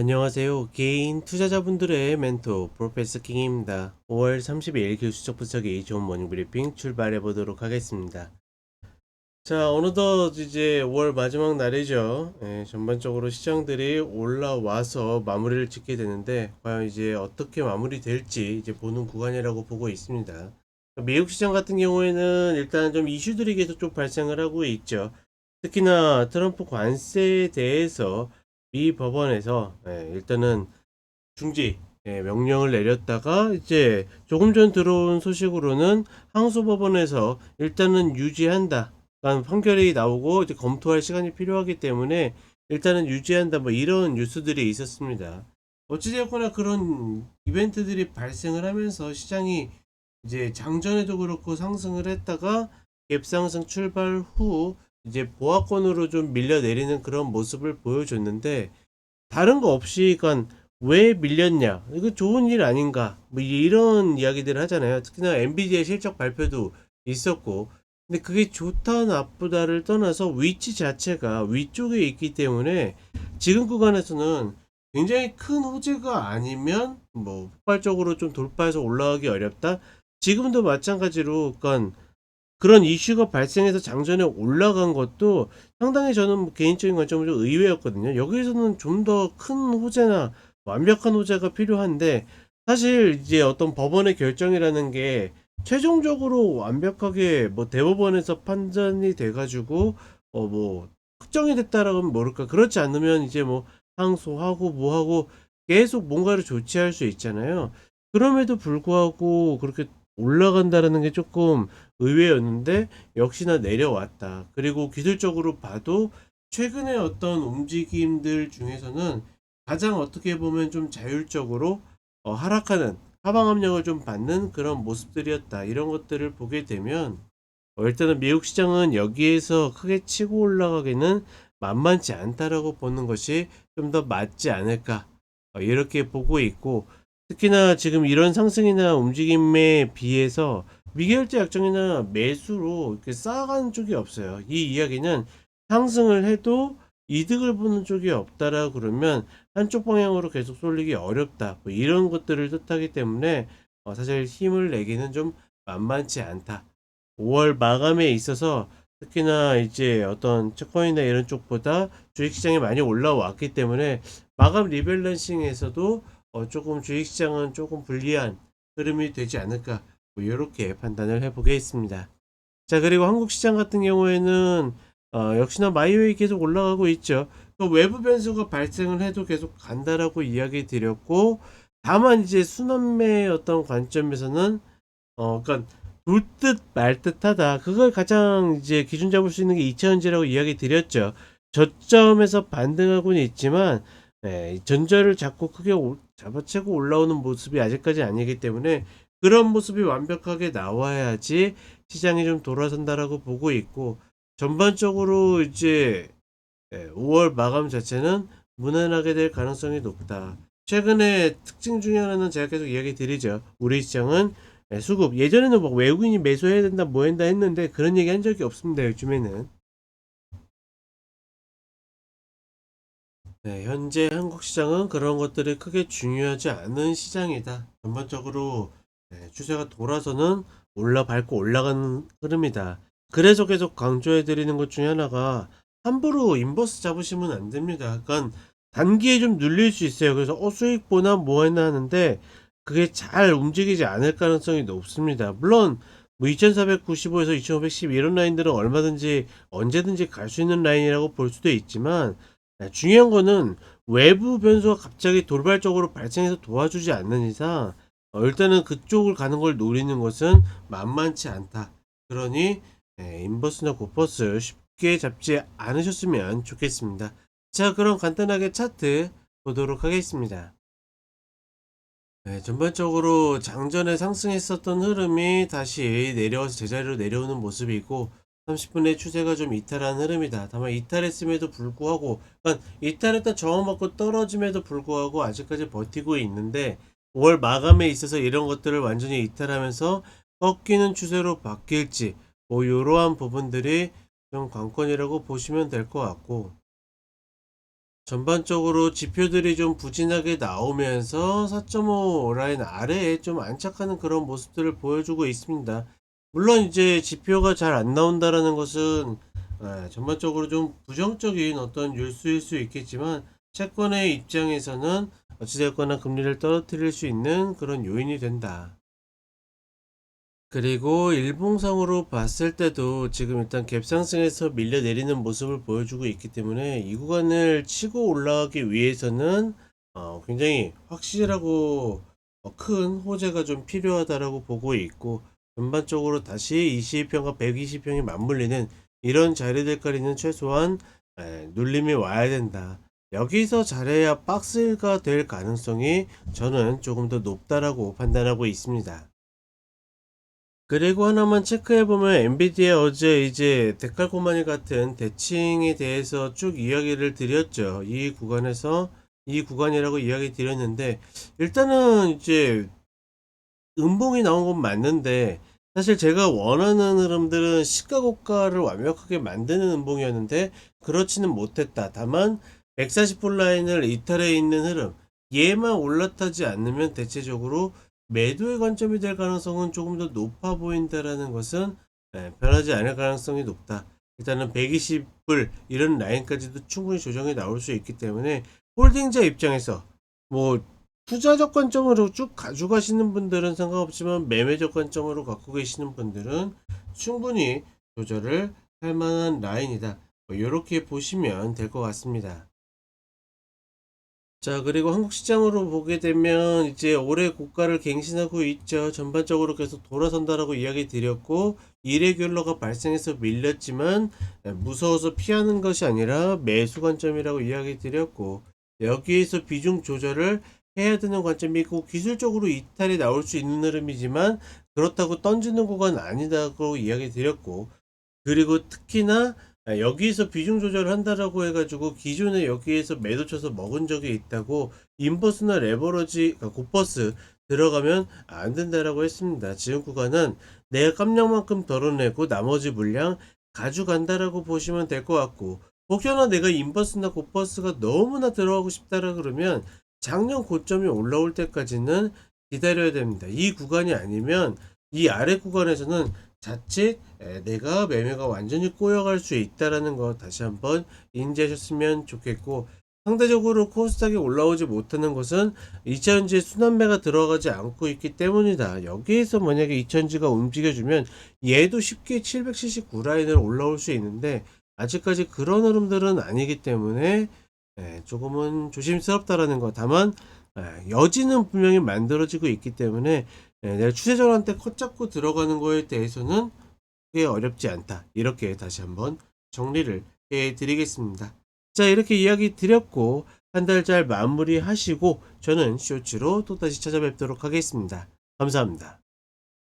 안녕하세요. 개인 투자자분들의 멘토 프로페서 킹입니다. 5월 30일 교수적 분석이 좋은 모닝 브리핑 출발해 보도록 하겠습니다. 자, 어느덧 이제 5월 마지막 날이죠. 예, 전반적으로 시장들이 올라와서 마무리를 짓게 되는데 과연 이제 어떻게 마무리될지 이제 보는 구간이라고 보고 있습니다. 미국 시장 같은 경우에는 일단 좀 이슈들이 계속 좀 발생을 하고 있죠. 특히나 트럼프 관세에 대해서 미 법원에서 예, 일단은 중지 예, 명령을 내렸다가 이제 조금 전 들어온 소식으로는 항소 법원에서 일단은 유지한다. 그러니까 판결이 나오고 이제 검토할 시간이 필요하기 때문에 일단은 유지한다. 뭐 이런 뉴스들이 있었습니다. 어찌되었거나 그런 이벤트들이 발생을 하면서 시장이 이제 장전에도 그렇고 상승을 했다가 갭상승 출발 후 이제 보합권으로 좀 밀려 내리는 그런 모습을 보여줬는데 다른 거 없이 그러니까 왜 밀렸냐? 이거 좋은 일 아닌가? 뭐 이런 이야기들을 하잖아요. 특히나 엔비디아 실적 발표도 있었고. 근데 그게 좋다 나쁘다를 떠나서 위치 자체가 위쪽에 있기 때문에 지금 구간에서는 굉장히 큰 호재가 아니면 뭐 폭발적으로 좀 돌파해서 올라가기 어렵다? 지금도 마찬가지로 그러니까 그런 이슈가 발생해서 장전에 올라간 것도 상당히 저는 뭐 개인적인 관점으로 좀 의외였거든요. 여기서는 좀 더 큰 호재나 완벽한 호재가 필요한데 사실 이제 어떤 법원의 결정이라는 게 최종적으로 완벽하게 뭐 대법원에서 판단이 돼가지고 어 뭐 확정이 됐다라고 하면 모를까 그렇지 않으면 이제 뭐 항소하고 뭐하고 계속 뭔가를 조치할 수 있잖아요. 그럼에도 불구하고 그렇게 올라간다라는 게 조금 의외였는데 역시나 내려왔다. 그리고 기술적으로 봐도 최근에 어떤 움직임들 중에서는 가장 어떻게 보면 좀 자율적으로 어, 하락하는 하방 압력을 좀 받는 그런 모습들이었다. 이런 것들을 보게 되면 어, 일단은 미국 시장은 여기에서 크게 치고 올라가기는 만만치 않다라고 보는 것이 좀 더 맞지 않을까 어, 이렇게 보고 있고 특히나 지금 이런 상승이나 움직임에 비해서 미결제 약정이나 매수로 이렇게 쌓아가는 쪽이 없어요. 이 이야기는 상승을 해도 이득을 보는 쪽이 없다라 그러면 한쪽 방향으로 계속 쏠리기 어렵다. 뭐 이런 것들을 뜻하기 때문에 어, 사실 힘을 내기는 좀 만만치 않다. 5월 마감에 있어서 특히나 이제 어떤 채권이나 이런 쪽보다 주식시장이 많이 올라왔기 때문에 마감 리밸런싱에서도 어, 조금 주식시장은 조금 불리한 흐름이 되지 않을까 뭐 이렇게 판단을 해보겠습니다. 자 그리고 한국 시장 같은 경우에는 어, 역시나 마이웨이 계속 올라가고 있죠. 그 외부 변수가 발생을 해도 계속 간다라고 이야기 드렸고 다만 이제 순환매의 어떤 관점에서는 어 그러니까 돌듯 말듯하다. 그걸 가장 이제 기준 잡을 수 있는 게 2차전지라고 이야기 드렸죠. 저점에서 반등하고는 있지만 예, 전절을 잡고 크게 오- 잡아채고 올라오는 모습이 아직까지 아니기 때문에 그런 모습이 완벽하게 나와야지 시장이 좀 돌아선다라고 보고 있고 전반적으로 이제 5월 마감 자체는 무난하게 될 가능성이 높다. 최근에 특징 중에 하나는 제가 계속 이야기 드리죠. 우리 시장은 예, 수급 예전에는 뭐 외국인이 매수해야 된다 뭐 한다 했는데 그런 얘기 한 적이 없습니다. 요즘에는 네, 현재 한국 시장은 그런 것들이 크게 중요하지 않은 시장이다. 전반적으로 네, 추세가 돌아서는 올라 밟고 올라가는 흐름이다. 그래서 계속 강조해 드리는 것 중에 하나가 함부로 인버스 잡으시면 안 됩니다. 그러니까 단기에 좀 눌릴 수 있어요. 그래서 어 수익 보나 뭐 했나 하는데 그게 잘 움직이지 않을 가능성이 높습니다. 물론 뭐 2495에서 2510 이런 라인들은 얼마든지 언제든지 갈 수 있는 라인이라고 볼 수도 있지만 네, 중요한 거는 외부 변수가 갑자기 돌발적으로 발생해서 도와주지 않는 이상 어, 일단은 그쪽을 가는 걸 노리는 것은 만만치 않다. 그러니 네, 인버스나 고퍼스 쉽게 잡지 않으셨으면 좋겠습니다. 자, 그럼 간단하게 차트 보도록 하겠습니다. 네, 전반적으로 장전에 상승했었던 흐름이 다시 내려와서 제자리로 내려오는 모습이고 30분의 추세가 좀 이탈한 흐름이다. 다만 이탈했음에도 불구하고 그러니까 이탈했다 저항받고 떨어짐에도 불구하고 아직까지 버티고 있는데 5월 마감에 있어서 이런 것들을 완전히 이탈하면서 꺾이는 추세로 바뀔지 뭐 이러한 부분들이 좀 관건이라고 보시면 될 것 같고 전반적으로 지표들이 좀 부진하게 나오면서 4.5 라인 아래에 좀 안착하는 그런 모습들을 보여주고 있습니다. 물론 이제 지표가 잘 안 나온다라는 것은 아, 전반적으로 좀 부정적인 어떤 뉴스일 수 있겠지만 채권의 입장에서는 어찌됐거나 금리를 떨어뜨릴 수 있는 그런 요인이 된다. 그리고 일봉상으로 봤을 때도 지금 일단 갭 상승에서 밀려 내리는 모습을 보여주고 있기 때문에 이 구간을 치고 올라가기 위해서는 어, 굉장히 확실하고 어, 큰 호재가 좀 필요하다라고 보고 있고 전반적으로 다시 20평과 120평이 맞물리는 이런 자리들까지는 최소한 에, 눌림이 와야 된다. 여기서 잘해야 박스가 될 가능성이 저는 조금 더 높다라고 판단하고 있습니다. 그리고 하나만 체크해보면 엔비디아 어제 이제 데칼코마니 같은 대칭에 대해서 쭉 이야기를 드렸죠. 이 구간에서 이 구간이라고 이야기 드렸는데 일단은 이제 음봉이 나온 건 맞는데 사실 제가 원하는 흐름들은 시가 고가를 완벽하게 만드는 음봉이었는데 그렇지는 못했다. 다만 140불 라인을 이탈해 있는 흐름 얘만 올라타지 않으면 대체적으로 매도의 관점이 될 가능성은 조금 더 높아 보인다라는 것은 예, 변하지 않을 가능성이 높다. 일단은 120불 이런 라인까지도 충분히 조정이 나올 수 있기 때문에 홀딩자 입장에서 뭐 투자적 관점으로 쭉 가져가시는 분들은 상관없지만 매매적 관점으로 갖고 계시는 분들은 충분히 조절을 할 만한 라인이다. 이렇게 보시면 될 것 같습니다. 자, 그리고 한국 시장으로 보게 되면 이제 올해 고가를 갱신하고 있죠. 전반적으로 계속 돌아선다라고 이야기 드렸고, 이레귤러가 발생해서 밀렸지만, 무서워서 피하는 것이 아니라 매수 관점이라고 이야기 드렸고, 여기에서 비중 조절을 해야 되는 관점이고, 기술적으로 이탈이 나올 수 있는 흐름이지만, 그렇다고 던지는 구간 아니다고 이야기 드렸고, 그리고 특히나 아, 여기에서 비중 조절을 한다라고 해가지고 기존에 여기에서 매도 쳐서 먹은 적이 있다고 인버스나 레버러지 그러니까 곱버스 들어가면 안 된다라고 했습니다. 지금 구간은 내가 깜냥만큼 덜어내고 나머지 물량 가져간다라고 보시면 될 것 같고 혹여나 내가 인버스나 곱버스가 너무나 들어가고 싶다라 그러면 작년 고점이 올라올 때까지는 기다려야 됩니다. 이 구간이 아니면 이 아래 구간에서는 자칫 에, 내가 매매가 완전히 꼬여갈 수 있다라는 거 다시 한번 인지하셨으면 좋겠고 상대적으로 코스닥이 올라오지 못하는 것은 2차전지에 순환매가 들어가지 않고 있기 때문이다. 여기에서 만약에 2차전지가 움직여주면 얘도 쉽게 779 라인을 올라올 수 있는데 아직까지 그런 흐름들은 아니기 때문에 에, 조금은 조심스럽다라는 거. 다만 에, 여지는 분명히 만들어지고 있기 때문에 예, 내가 추세전환 때컷 잡고 들어가는 거에 대해서는 크게 어렵지 않다. 이렇게 다시 한번 정리를 해 드리겠습니다. 자, 이렇게 이야기 드렸고, 한 달 잘 마무리 하시고, 저는 쇼츠로 또다시 찾아뵙도록 하겠습니다. 감사합니다.